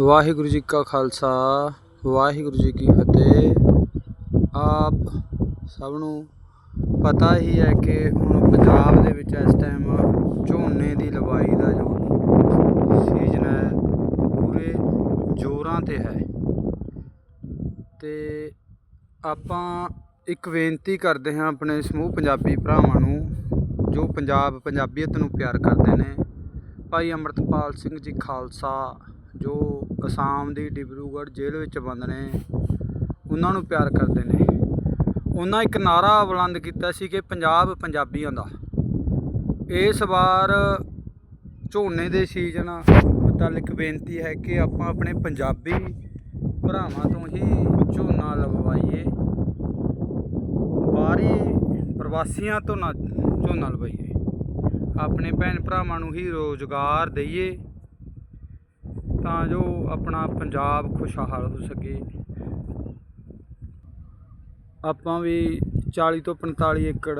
ਵਾਹਿਗੁਰੂ ਜੀ ਕਾ ਖਾਲਸਾ, ਵਾਹਿਗੁਰੂ ਜੀ ਕੀ ਫਤਿਹ। ਆਪ ਸਭ ਨੂੰ ਪਤਾ ਹੀ ਹੈ ਕਿ ਹੁਣ ਪੰਜਾਬ ਦੇ ਵਿੱਚ ਇਸ ਟਾਈਮ ਝੋਨੇ ਦੀ ਲਵਾਈ ਦਾ ਜੋ ਸੀਜ਼ਨ ਹੈ ਪੂਰੇ ਜ਼ੋਰਾਂ ਤੇ ਹੈ। ਤੇ ਆਪਾਂ ਇੱਕ ਬੇਨਤੀ ਕਰਦੇ ਹਾਂ ਆਪਣੇ ਸਮੂਹ ਪੰਜਾਬੀ ਭਰਾਵਾਂ ਨੂੰ, ਜੋ ਪੰਜਾਬ, ਪੰਜਾਬੀਅਤ ਨੂੰ ਪਿਆਰ ਕਰਦੇ ਨੇ। ਭਾਈ ਅਮਰਤਪਾਲ ਸਿੰਘ ਜੀ ਖਾਲਸਾ। ਜੋ ਅਸਾਮ ਦੀ ਡਿਬਰੂਗੜ੍ਹ ਜੇਲ੍ਹ ਵਿੱਚ ਬੰਦ ਨੇ, ਉਹਨਾਂ ਨੂੰ ਪਿਆਰ ਕਰਦੇ ਨੇ। ਉਹਨਾਂ ਇੱਕ ਨਾਰਾ ਬੁਲੰਦ ਕੀਤਾ ਸੀ ਕਿ ਪੰਜਾਬ ਪੰਜਾਬੀਆਂ ਦਾ। ਇਸ ਵਾਰ ਝੋਨੇ ਦੇ ਸੀਜ਼ਨ ਮੁਤਲਕ ਬੇਨਤੀ ਹੈ ਕਿ ਆਪਾਂ ਆਪਣੇ ਪੰਜਾਬੀ ਭਰਾਵਾਂ ਤੋਂ ਹੀ ਝੋਨਾ ਲਵਾਈਏ ਬਾਹਰੀ ਪ੍ਰਵਾਸੀਆਂ ਤੋਂ ਨਾ ਝੋਨਾ ਲਵਾਈਏ। ਆਪਣੇ ਭੈਣ ਭਰਾਵਾਂ ਨੂੰ ਹੀ ਰੋਜ਼ਗਾਰ ਦਈਏ। ਤਾਂ ਜੋ ਆਪਣਾ ਪੰਜਾਬ ਖੁਸ਼ਹਾਲ ਹੋ ਸਕੇ। ਆਪਾਂ ਵੀ 40 ਤੋਂ 45 ਏਕੜ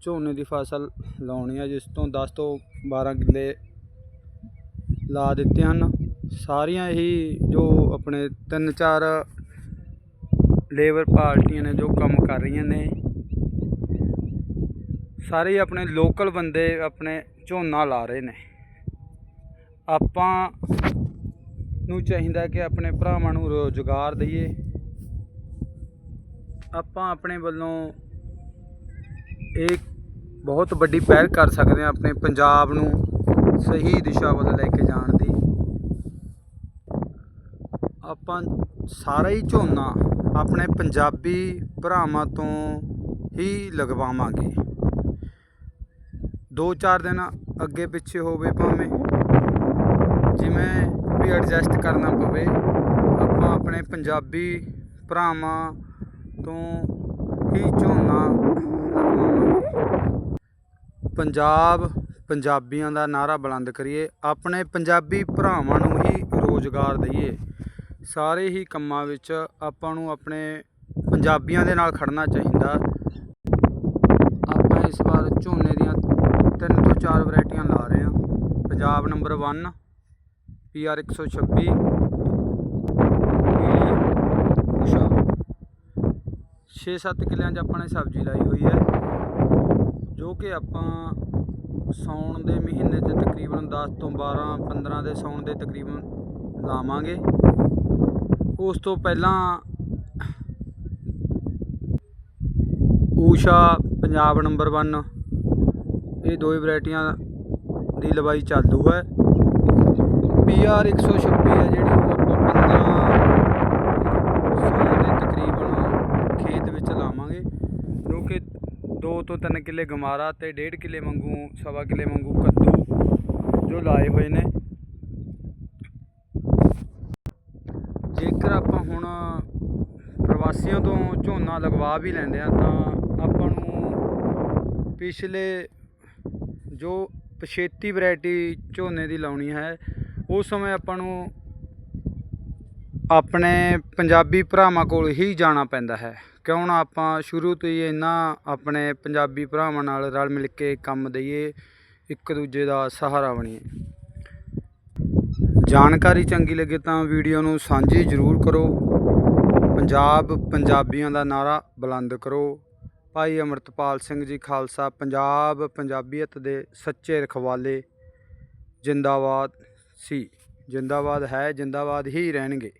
ਝੋਨੇ ਦੀ ਫਸਲ ਲਾਉਣੀ ਆ, ਜਿਸ ਤੋਂ 10 ਤੋਂ 12 ਕਿੱਲੇ ਲਾ ਦਿੱਤੇ ਹਨ। ਸਾਰੀਆਂ ਹੀ ਜੋ ਆਪਣੇ ਤਿੰਨ ਚਾਰ ਲੇਬਰ ਪਾਰਟੀਆਂ ਨੇ ਜੋ ਕੰਮ ਕਰ ਰਹੀਆਂ ਨੇ, ਸਾਰੇ ਆਪਣੇ ਲੋਕਲ ਬੰਦੇ ਆਪਣੇ ਝੋਨਾ ਲਾ ਰਹੇ ਨੇ। ਆਪਾਂ ਨੂੰ ਚਾਹੀਦਾ ਕਿ ਆਪਣੇ ਭਰਾਵਾਂ ਨੂੰ ਰੋਜ਼ਗਾਰ ਦਈਏ। ਆਪਾਂ ਆਪਣੇ ਵੱਲੋਂ ਇਹ ਬਹੁਤ ਵੱਡੀ ਪਹਿਲ ਕਰ ਸਕਦੇ ਹਾਂ ਆਪਣੇ ਪੰਜਾਬ ਨੂੰ ਸਹੀ ਦਿਸ਼ਾ ਵੱਲ ਲੈ ਕੇ ਜਾਣ ਦੀ। ਆਪਾਂ ਸਾਰਾ ਹੀ ਝੋਨਾ ਆਪਣੇ ਪੰਜਾਬੀ ਭਰਾਵਾਂ ਤੋਂ ਹੀ ਲਗਵਾਵਾਂਗੇ। ਦੋ ਚਾਰ ਦਿਨ ਅੱਗੇ ਪਿੱਛੇ ਹੋਵੇ ਭਾਵੇਂ, ਜਿਵੇਂ ਵੀ ਐਡਜਸਟ ਕਰਨਾ ਪਵੇ। ਆਪਾਂ ਆਪਣੇ ਪੰਜਾਬੀ ਭਰਾਵਾਂ ਤੋਂ ਹੀ ਝੋਨਾ ਪੰਜਾਬ ਪੰਜਾਬੀਆਂ ਦਾ ਨਾਰਾ ਬੁਲੰਦ ਕਰੀਏ। ਆਪਣੇ ਪੰਜਾਬੀ ਭਰਾਵਾਂ ਨੂੰ ਹੀ ਰੋਜ਼ਗਾਰ ਦਈਏ। ਸਾਰੇ ਹੀ ਕੰਮਾਂ ਵਿੱਚ ਆਪਾਂ ਨੂੰ ਆਪਣੇ ਪੰਜਾਬੀਆਂ ਦੇ ਨਾਲ ਖੜਨਾ ਚਾਹੀਦਾ। ਆਪਾਂ ਇਸ ਵਾਰ ਝੋਨੇ ਦੀਆਂ ਤਿੰਨ ਤੋਂ ਚਾਰ ਵੈਰਾਈਟੀਆਂ ਲਾ ਰਹੇ ਹਾਂ। ਪੰਜਾਬ ਨੰਬਰ 1 ਪੀਆਰ 126 ਉਸ਼ਾ 6-7 ਕਿੱਲਿਆਂ 'ਚ ਆਪਾਂ ਨੇ ਸਬਜ਼ੀ ਲਾਈ ਹੋਈ ਹੈ, ਜੋ ਕਿ ਆਪਾਂ ਸਾਉਣ ਦੇ ਮਹੀਨੇ 'ਚ ਤਕਰੀਬਨ 10 ਤੋਂ 12 15 ਦੇ ਸਾਉਣ ਦੇ ਤਕਰੀਬਨ ਲਾਵਾਂਗੇ। ਉਸ ਤੋਂ ਪਹਿਲਾਂ ਊਸ਼ਾ ਪੰਜਾਬ ਨੰਬਰ 1 ਇਹ ਦੋ ਹੀ ਵੈਰਾਈਟੀਆਂ ਦੀ ਲਵਾਈ ਚਾਲੂ ਹੈ। ਪੀਆਰ 126 ਹੈ ਜਿਹੜੀ ਉਹ ਆਪਾਂ 15 ਸਾਲ ਦੇ ਤਕਰੀਬਨ ਖੇਤ ਵਿੱਚ ਲਾਵਾਂਗੇ। ਜੋ ਕਿ 2 ਤੋਂ 3 ਕਿੱਲੇ ਗਮਾਰਾ ਤੇ 1.5 ਕਿੱਲੇ ਵਾਂਗੂ, ਸਵਾ ਕਿੱਲੇ ਵਾਂਗੂ ਕੱਦੂ ਜੋ ਲਾਏ ਹੋਏ ਨੇ। ਜੇਕਰ ਆਪਾਂ ਹੁਣ ਪ੍ਰਵਾਸੀਆਂ ਤੋਂ ਝੋਨਾ ਲਗਵਾ ਵੀ ਲੈਂਦੇ ਆ ਤਾਂ ਆਪਾਂ ਨੂੰ ਪਿਛਲੇ ਜੋ ਪਛੇਤੀ ਵੈਰਾਈਟੀ ਝੋਨੇ ਦੀ ਲਾਉਣੀ ਹੈ ਉਸ ਸਮੇਂ ਆਪਾਂ ਨੂੰ ਆਪਣੇ ਪੰਜਾਬੀ ਭਰਾਵਾਂ ਕੋਲ ਹੀ ਜਾਣਾ ਪੈਂਦਾ ਹੈ। ਕਿਉਂ ਨਾ ਆਪਾਂ ਸ਼ੁਰੂ ਤੋਂ ਹੀ ਇਹਨਾਂ ਆਪਣੇ ਪੰਜਾਬੀ ਭਰਾਵਾਂ ਨਾਲ ਰਲ ਮਿਲ ਕੇ ਕੰਮ ਦਈਏ, ਇੱਕ ਦੂਜੇ ਦਾ ਸਹਾਰਾ ਬਣੀਏ। ਜਾਣਕਾਰੀ ਚੰਗੀ ਲੱਗੇ ਤਾਂ ਵੀਡੀਓ ਨੂੰ ਸਾਂਝੀ ਜ਼ਰੂਰ ਕਰੋ। ਪੰਜਾਬ ਪੰਜਾਬੀਆਂ ਦਾ ਨਾਰਾ ਬੁਲੰਦ ਕਰੋ। ਭਾਈ ਅਮਰਤਪਾਲ ਸਿੰਘ ਜੀ ਖਾਲਸਾ, ਪੰਜਾਬ ਪੰਜਾਬੀਅਤ ਦੇ ਸੱਚੇ ਰਖਵਾਲੇ, ਜਿੰਦਾਬਾਦ। ਸੀ। ਜਿੰਦਾਬਾਦ ਹੈ ਜਿੰਦਾਬਾਦ ਹੀ ਰਹਿਣਗੇ।